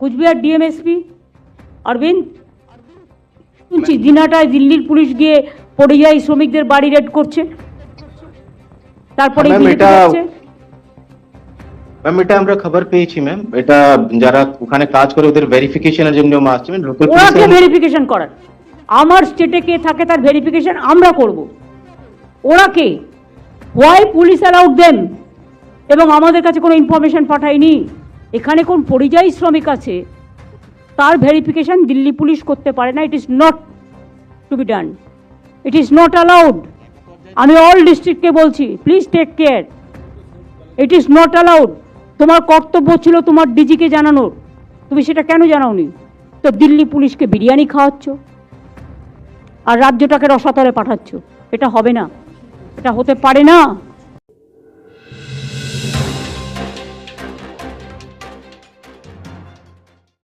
Cooch Behar DMSP Aurobindo শুনছি দিনাটায় দিল্লির police গিয়ে পরিযায়ী শ্রমিকদের বাড়ি রেড করছে তারপরে ম্যাম, এটা- আমরা খবর পেয়েছি ম্যাম এটা যারা ওখানে কাজ করে ওদের ভেরিফিকেশনের জন্য আসছে ওরাকে ভেরিফিকেশন করার আমার স্টেটে কে থাকে তার ভেরিফিকেশন আমরা করব ওরা কে হোয়াই পুলিশ অ্যালাউড দেম এবং আমাদের কাছে কোনো ইনফরমেশন পাঠায়নি এখানে কোন পরিযায়ী শ্রমিক আছে, তার ভেরিফিকেশন দিল্লি পুলিশ করতে পারে না it is not to be done it is not allowed আমি অল ডিস্ট্রিক্টকে বলছি please take care it is not allowed তোমার কর্তব্য ছিল তোমার ডিজিকে জানানোর। তুমি সেটা কেন জানাওনি? তো দিল্লি পুলিশকে বিরিয়ানি খাওয়াচ্ছ আর রাজ্যটাকে রসাতলে পাঠাচ্ছ। এটা হবে না। এটা হতে পারে না।